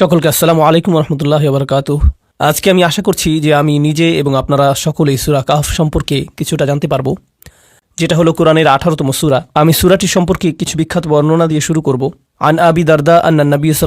সকলকে আসসালামু আলাইকুম রহমতুল্লাহ বরকাত আজকে আমি আশা করছি যে আমি নিজে এবং আপনারা সকলেই সুরা কাহফ সম্পর্কে কিছুটা জানতে পারব, যেটা হলো কোরআনের আঠারোতম সুরা। আমি সুরাটি সম্পর্কে কিছু বিখ্যাত বর্ণনা দিয়ে শুরু করব। আন আবি দারদা আন্না নবী সাল